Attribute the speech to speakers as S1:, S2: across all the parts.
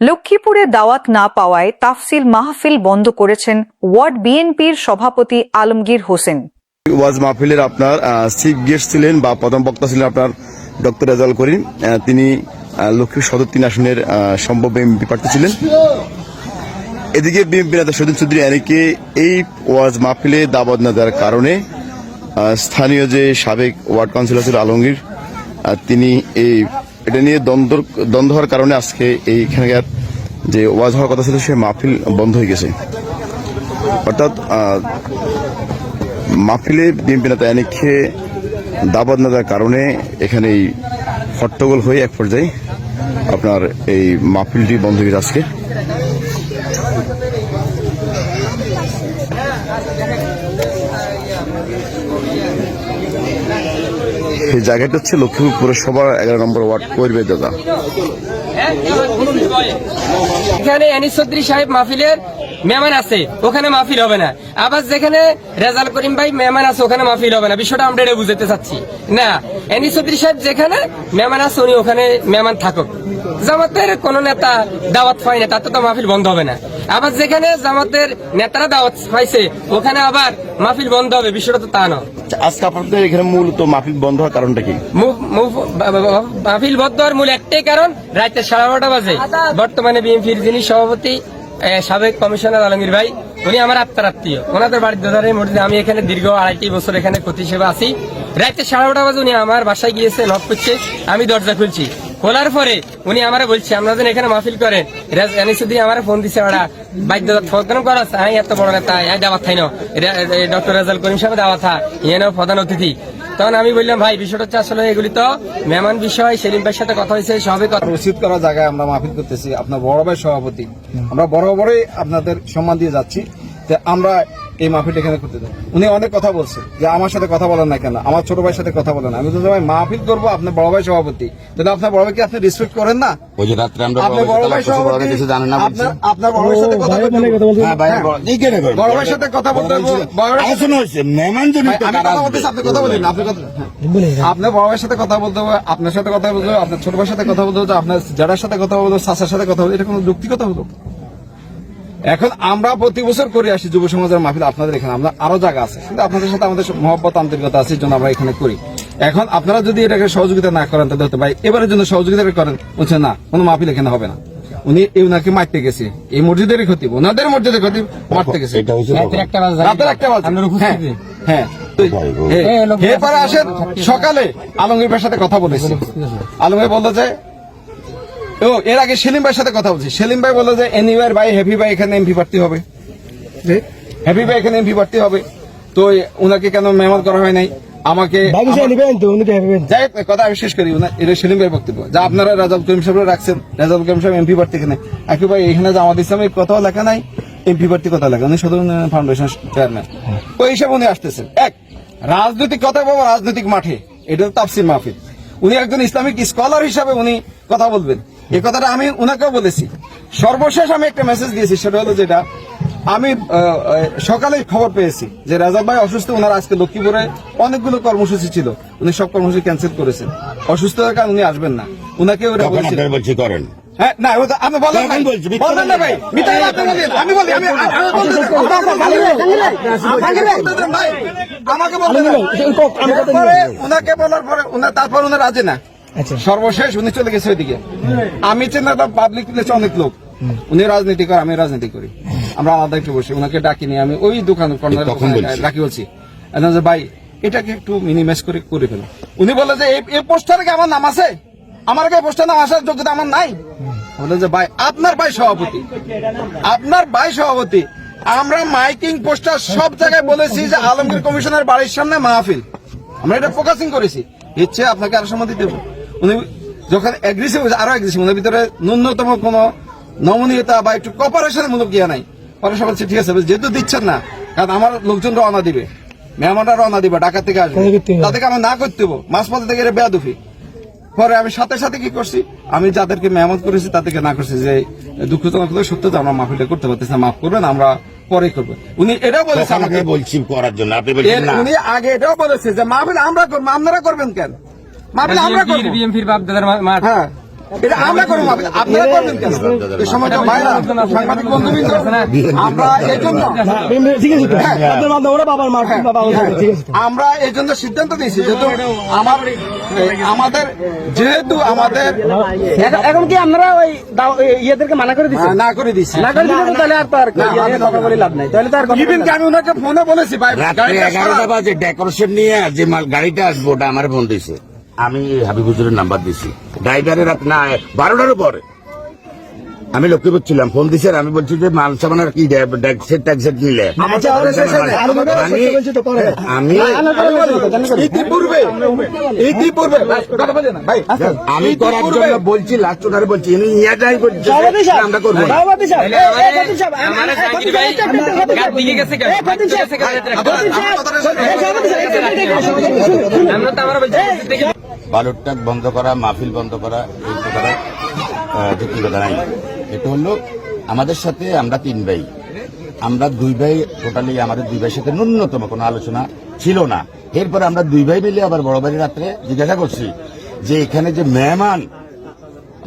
S1: লক্ষ্মীপুরে দাওয়াত না পাওয়ায় তাফসিল মাহফিল বন্ধ করেছেন ওয়ার্ড বিএনপির সভাপতি আলমগীর হোসেন।
S2: ওয়াজ মাহফিলের আপনার চিফ গেস্ট ছিলেন বা প্রথম বক্তা ছিলেন আপনার ডক্টর রেজাল করিম তিনি লক্ষ্মীপুর সদর তিন আসনের সম্ভব এমপি প্রার্থী ছিলেন। এদিকে বিএনপি নেতা সদীন চৌধুরী অনেকে এই ওয়াজ মাহফিলে দাবাত না দেওয়ার কারণে স্থানীয় যে সাবেক ওয়ার্ড কাউন্সিলর ছিল আলমগীর তিনি এই এটা নিয়ে দ্বন্দ্ব দ্বন্দ্ব হওয়ার কারণে আজকে এইখানকার যে ওয়াজ হওয়ার কথা ছিল, সে মাহফিল বন্ধ হয়ে গেছে। অর্থাৎ মাহফিলে বিএনপি নেতা অনেককে দাবাত না কারণে এখানে এই হট্টগোল হয়ে এক পর্যায়ে আপনার এই মাহফিলটি বন্ধ হয়ে আজকে। এই জায়গাটা হচ্ছে লক্ষ্মীপুর পৌরসভা এগারো নম্বর ওয়ার্ড করবে দাদা।
S3: এখানে এনিস চৌধুরী সাহেব মাহফিলের মেহমান আছে ওখানে মাহফিল হবে না। আবার যেখানে রেজাল করিম ভাই মেহমান আছে ওখানে মাহফিল হবে না। বিষয়টা আমরা এটা বুঝাতে চাচ্ছি। না এনিস চৌধুরী সাহেব যেখানে মেহমান আছে উনি ওখানে মেহমান থাকুক। জামাতের কোন নেতা দাওয়াত পায় না তাতে তো মাহফিল বন্ধ হবে না। আবার যেখানে জামাতের নেতারা দাওয়াত পাইছে ওখানে আবার মাহফিল বন্ধ হবে বিষয়টা তো তা নয়।
S2: আজকে আপনাদের এখানে মূলত মাহফিল বন্ধ হওয়ার কারণটা কি?
S3: মাহফিল বদ্ধ হওয়ার মূল একটাই কারণ রাতে সাড়ে বারোটা বাজে। বর্তমানে বিএনপির যিনি সভাপতি সাবেক কমিশনার আলমগীর ভাই, উনি আমার আত্মার আত্মীয়। ওনাদের বাড়ির দাদারের মধ্যে আমি এখানে দীর্ঘ আড়াইটি বছর এখানে ক্ষতি হিসেবে আছি। রাতে সাড়ে বারোটা বাজে উনি আমার বাসায় গিয়েছে নক করছে, আমি দরজা খুলছি। খোলার পরে উনি আমারে বলছে আপনাদের এখানে মাহফিল করেন। আমার ফোন দিছে, ওরা বাইদ্য ফোন করা এত বড় নেতা দাওয়াত থাই ডক্টর রাজাল করিম সাহেব, দাওয়াত থা ইয়ে প্রধান অতিথি। তখন আমি বললাম, ভাই, বিষয়টা হচ্ছে আসলে এগুলি তো মেহমান বিষয়, সেলিম ভাইয়ের সাথে কথা হয়েছে সবে
S4: রসিদ করা জায়গায় আমরা মাহফিল করতেছি, আপনার বড় ভাই সভাপতি। আমরা বড় বড়ই আপনাদের সম্মান দিয়ে যাচ্ছি। আমরা এই মাহফিলটা এখানে করতে দেবো উনি অনেক কথা বলছে যে আমার সাথে কথা বলেন না কেন আমার ছোট ভাইয়ের সাথে কথা বলেন আমি তো ভাই মাহফিল করব আপনার বড় ভাই সভাপতি তাহলে আপনার বড় ভাইকে আপনি রেসপেক্ট করেন না
S5: ওই যে রাত্রে আমরা
S4: আপনার বড় ভাই সভাপতি
S5: কিছু জানেন না
S4: আপনার- আপনার বড় ভাইয়ের সাথে কথা বলতে হবে।
S5: হ্যাঁ, ভাই, বড়- কে বড়?
S4: ভাইয়ের সাথে কথা বলতে বড়
S5: আলোচনা হয়েছে, মেহমান জনিত
S4: আমি কথা? বলতেছি, আপনি কথা বলেন, আপনি কথা- হ্যাঁ। আপনার বড় ভাইয়ের সাথে কথা বলতে হবে আপনার সাথে কথা বলতে হবে আপনার ছোট ভাইয়ের সাথে কথা বলতে হবে আপনার জেঠার সাথে কথা বলতে হবে চাচার সাথে কথা বলতে এটা কোনো যুক্তিগত হলো এখন আমরা প্রতি বছর করে আসি যুব সমাজের মাহফিল আপনাদের এখানে। আমরা আরও জায়গা আছে। কিন্তু আপনাদের সাথে আমাদের মহব্বত আন্তরিকতা আছে জন্য আমরা এখানে করি। এখন আপনারা যদি এটাকে সহযোগিতা না করেন তাহলে হতে ভাই এবারের জন্য সহযোগিতা করেন। বলছে না কোনো মাহফিল এখানে হবে না। উনি এই উনাকে মারতে গেছে। এই মসজিদেরই ক্ষতি ওনাদের মসজিদের ক্ষতি মারতে গেছে।
S3: রাতের একটা বাজে
S4: রাতের একটা বাজে।
S3: আপনার উপস্থিতি।
S4: হ্যাঁ, হ্যাঁ। এরপরে আসেন সকালে আলমগীর ভাইয়ের সাথে কথা বলেছি। আলমগীর বলল যে ও এর আগে সেলিম ভাইয়ের সাথে কথা বলছি। সেলিম ভাই বলল যে এনিওয়ার ভাই হ্যাপি ভাই এখানে এমপি প্রার্থী হবে। হ্যাপি ভাই এখানে এমপি প্রার্থী হবে। তো ওনাকে কেন মেহমান করা হয় নাই? আমাকে যাই হোক, কথা আমি শেষ করি। ওনা- এটা সেলিম ভাইয়ের বক্তব্য। যা আপনারা রাজাল করিম সাহেব রাখছেন রাজাল করিম সাহেব এমপি প্রার্থী এখানে। একই ভাই এখানে যে আমাদের ইসলামের কথাও লেখা নাই এমপি প্রার্থী কথা লেখা উনি উন্নয়ন ফাউন্ডেশন চেয়ারম্যান ওই হিসাবে উনি আসতেছেন। এক রাজনৈতিক কথা বলব রাজনৈতিক মাঠে। এটা তো তাফসির মাহফিল। উনি একজন ইসলামিক স্কলার হিসাবে উনি কথা বলবেন। এই কথাটা আমি উনাকেও বলেছি সর্বশেষ আমি একটা মেসেজ দিয়েছি সেটা হলো যেটা আমি সকালে খবর পেয়েছি যে রাজাব ভাই অসুস্থ ওনার আজকে লক্ষ্মীপুরে অনেকগুলো কর্মসূচি ছিল উনি সব কর্মসূচি ক্যান্সেল করেছেন অসুস্থতার কারণে উনি আসবেন না উনাকে ওরা
S5: বলছি করেন
S4: হ্যাঁ আমি বলি আমি আমি আমাকে বলার পরে তারপর উনি রাজি না সর্বশেষ উনি চলে গেছে ওইদিকে। আমি চিন্তা পাবলিক প্লেসে অনেক লোক। উনি রাজনীতি করে আমি রাজনীতি করি। আমরা আলাদা একটু বসে। উনাকে ডাকিনি আমি ওই দোকান। ডাকি বলছি। ভাই এটাকে একটু মিনিমাইজ করে করে ফেলো। উনি বলে যে এই- এই পোস্টারে কি আমার নাম আছে? আমার কি পোস্টার নাম আসার যোগ্যতা আমার নাই? বলে যে ভাই আপনার ভাই সভাপতি। আপনার ভাই সভাপতি। আমরা মাইকিং পোস্টার সব জায়গায় বলেছি যে আলমগীর কমিশনের বাড়ির সামনে মাহফিল। আমরা এটা ফোকাসিং করেছি। ইচ্ছে আপনাকে আরও সম্মতি দেব উনি যখন অ্যাগ্রেসিভ হয়েছে আরও অ্যাগ্রেসিভ উনার ভিতরে ন্যূনতম কোনো নমনীয়তা বা একটু কপারেশন মূলক ইয়া নাই। পরে সবাই বলছে, ঠিক আছে যেহেতু দিচ্ছেন না কারণ আমার লোকজন রওনা দিবে মেহমানরা রওনা দিবে ঢাকা থেকে আসবে। তাদেরকে আমার না করতে হব মাঝপথে থেকে এটা বেয়াদুফি। পরে আমি সাথে সাথে কি করছি আমি যাদেরকে মেহমান করেছি তাদেরকে না করছি যে দুঃখজনক সত্য যে আমরা মাহফিলটা করতে পারতেছি না মাফ করবেন আমরা পরে করব। উনি এটাও বলেছে আমাকে
S5: বলছি করার জন্য
S4: উনি আগে এটাও বলেছে যে মাহফিল আমরা করব আপনারা করবেন কেন? মাহফিল আমরা করব।
S3: বাপ দাদার মাঠ।
S4: হ্যাঁ এটা আমরা করব আপনি- আপনারা করবেন কেন? এই ভাইরা সাংবাদিক বন্ধুবৃন্দ আমরা এই জন্য আমরা এই জন্য সিদ্ধান্ত নিয়েছি যেহেতু আমার আমাদের যেহেতু আমাদের
S6: এখন- কি আপনারা ওই ইয়েদেরকে মানা করে দিচ্ছেন
S4: না করে দিচ্ছি
S6: না করে দিলে তাহলে আর তো আর
S4: না,
S6: ইয়ে কথা বলে লাভ নাই। তাহলে তো আর কথা
S4: ইভেন আমি ওনাকে ফোনে বলেছি ভাই
S5: এগারোটা বাজে ডেকোরেশন নিয়ে যে মাল গাড়িটা আসব ওটা আমার ফোন দিছে আমি হাবিব হুজুরের নাম্বার দিছি ড্রাইভারের রাত না বারোটার পরে আমি লক্ষ্মীপুর ছিলাম ফোন দিছে আর আমি বলছি যে মাল সামান আর কি নিলে
S4: আচ্ছা।
S5: আমি আমি
S4: ইতিপূর্বে ইতিপূর্বে
S5: করার জন্য বলছি লাস্ট ওনারে বলছি ইনি নিয়ে যাই বলছি আমরা করব।
S3: আমরা তো আমরা বলছি
S5: বালুরটাক বন্ধ করা, মাহফিল বন্ধ করা, এই করা যুক্তিকতা নাই। এটা হলো আমাদের সাথে আমরা তিন ভাই। আমরা দুই ভাই টোটালি আমাদের দুই ভাইয়ের সাথে ন্যূনতম কোনো আলোচনা ছিল না। এরপরে আমরা দুই ভাই মিলে আবার বড় ভাই রাত্রে জিজ্ঞাসা করছি যে এখানে যে মেহমান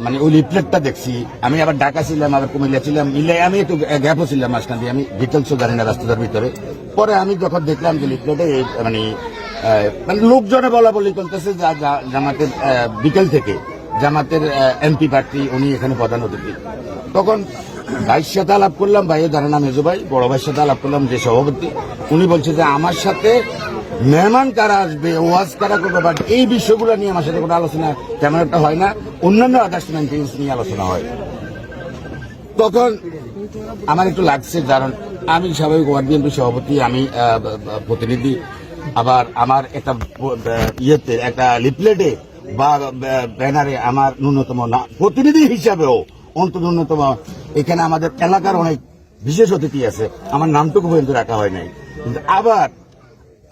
S5: মানে ওই লিফলেটটা দেখছি, আমি আবার ঢাকা ছিলাম, আবার কুমিল্লা ছিলাম, মিলে আমি একটু গ্যাপও ছিলাম মাঝখান দিয়ে, আমি ডিটেলসও জানি না রাস্তাটার ভিতরে। পরে আমি যখন দেখলাম যে লিফলেটে মানে মানে লোকজনে বলা বলি যা- জামাতের বিকেল থেকে জামাতের এমপি প্রার্থী উনি এখানে প্রধান অতিথি। তখন ভাইয়ের সাথে আলাপ করলাম, ভাইয়ের জানা মেজো ভাই, বড় ভাইয়ের সাথে আলাপ করলাম যে সভাপতি। উনি বলছে যে আমার সাথে মেহমান কারা আসবে, ওয়াজ কারা করবে বাট এই বিষয়গুলো নিয়ে আমার সাথে কোনো আলোচনা, তেমন একটা হয় না। অন্যান্য আদার্স মেনটেন্স নিয়ে আলোচনা হয়। তখন আমার একটু লাগছে, কারণ আমি স্বাভাবিক ওয়ার্ড বিএনপি সভাপতি, আমি প্রতিনিধি। আবার আমার একটা ইয়েতে, একটা লিফলেটে বা ব্যানারে আমার ন্যূনতম না প্রতিনিধি হিসাবেও অন্ত ন্যূনতম এখানে আমাদের এলাকার অনেক বিশেষ অতিথি আছে। আমার নামটুকু পর্যন্ত রাখা হয় নাই। কিন্তু আবার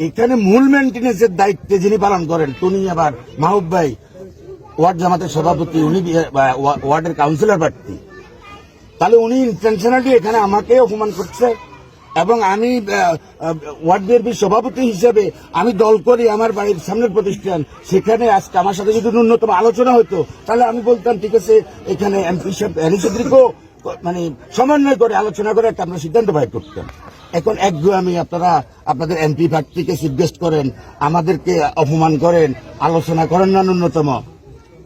S5: এখানে মূল মেনটেন্যান্সের দায়িত্বে যিনি পালন করেন, তিনি আবার মাহবুব ভাই, ওয়ার্ড জামাতের সভাপতি, উনি ওয়ার্ডের কাউন্সিলর প্রার্থী। তাহলে উনি ইন্টেনশনালি এখানে আমাকে অপমান করছে। এবং আমি ওয়ার্ড বিএনপির সভাপতি হিসেবে আমি দল করি আমার বাড়ির সামনের প্রতিষ্ঠান। সেখানে আজকে আমার সাথে যদি ন্যূনতম আলোচনা হতো তাহলে আমি বলতাম, ঠিক আছে, এখানে এমপি সাহেব মানে সমন্বয় করে আলোচনা করে একটা আমরা সিদ্ধান্ত বাইর করতাম। এখন একগুয়ামি আপনারা, আপনাদের এমপি প্রার্থীকে সিগেস্ট করেন, আমাদেরকে অপমান করেন, আলোচনা করেন না ন্যূনতম।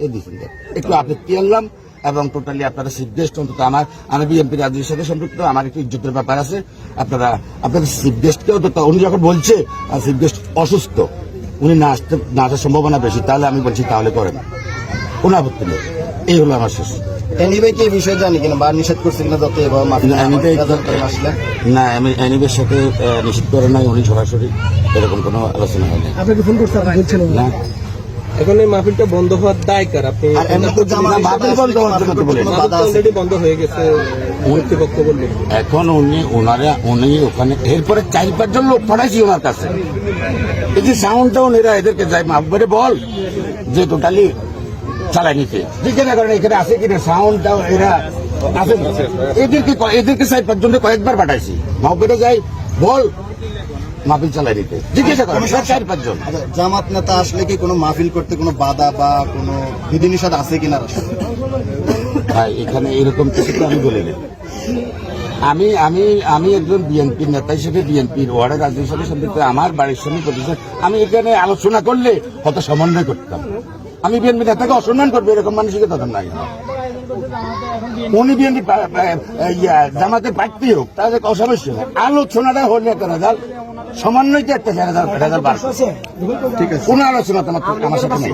S5: এই দিচ্ছেন একটু আপত্তি আনলাম। এবং টোটালি আপনারা সিদ্ধেস্ট অন্তত আমার আমি বিএনপি রাজ্যের সাথে সম্পৃক্ত আমার একটু ইজ্জতের ব্যাপার আছে। আপনারা আপনাদের সিদ্ধেস্টকে অন্তত উনি যখন বলছে সিদ্ধেস্ট অসুস্থ উনি না আসতে না আসার সম্ভাবনা বেশি তাহলে আমি বলছি তাহলে করেন কোনো আপত্তি নেই। এই হলো আমার শেষ।
S7: নিষেধ
S5: না, আমি অ্যানিবের সাথে নিশ্চিত করে নাই উনি সরাসরি এরকম কোনো আলোচনা হয়নি।
S6: আপনাকে ফোন করতে
S5: না।
S8: এখন এই মাহফিলটা বন্ধ হওয়ার দায় কার? আপনি অলরেডি বন্ধ হয়ে গেছে কর্তৃপক্ষ বলল।
S5: এখন উনি ওনারা উনি ওখানে এরপরে চার পাঁচজন লোক পাঠাইছি ওনার কাছে। এই যে সাউন্ড টাউন এরা এদেরকে যাই মাহবুবে বল যে টোটালি চালাই নিতে জিজ্ঞাসা করেন এখানে আছে কিনা সাউন্ড টাউন এরা আছে না? এদেরকে ক- এদেরকে চার পাঁচজন কয়েকবার পাঠাইছি। মাহবুবে যাই বল মাহফিল চালাই দিতে। জিজ্ঞাসা করেন চার পাঁচজন
S7: আচ্ছা, জামাত নেতা আসলে কি কোনো মাহফিল করতে কোনো বাধা বা কোনো বিধিনিষেধ আছে কিনা?
S5: ভাই এখানে এরকম কিছু তো আমি বলি না আমি আমি আমি একজন বিএনপির নেতা হিসেবে বিএনপির ওয়ার্ডের রাজনীতির সাথে সম্পৃক্ত। আমার বাড়ির সঙ্গে প্রতিষ্ঠান আমি এখানে আলোচনা করলে হয়তো সমন্বয় করতাম। আমি বিএনপি নেতাকে অসম্মান করব এরকম মানসিকতা তো নাই উনি বিএনপি জামাতের প্রার্থী হোক তাদের অসমস্যা আলোচনাটা হলে একটা রেজাল্ট সমন্বয়কে একটা রেজাল্ট রেজাল্ট বার কোন আলোচনা তোমার আমার সাথে নেই।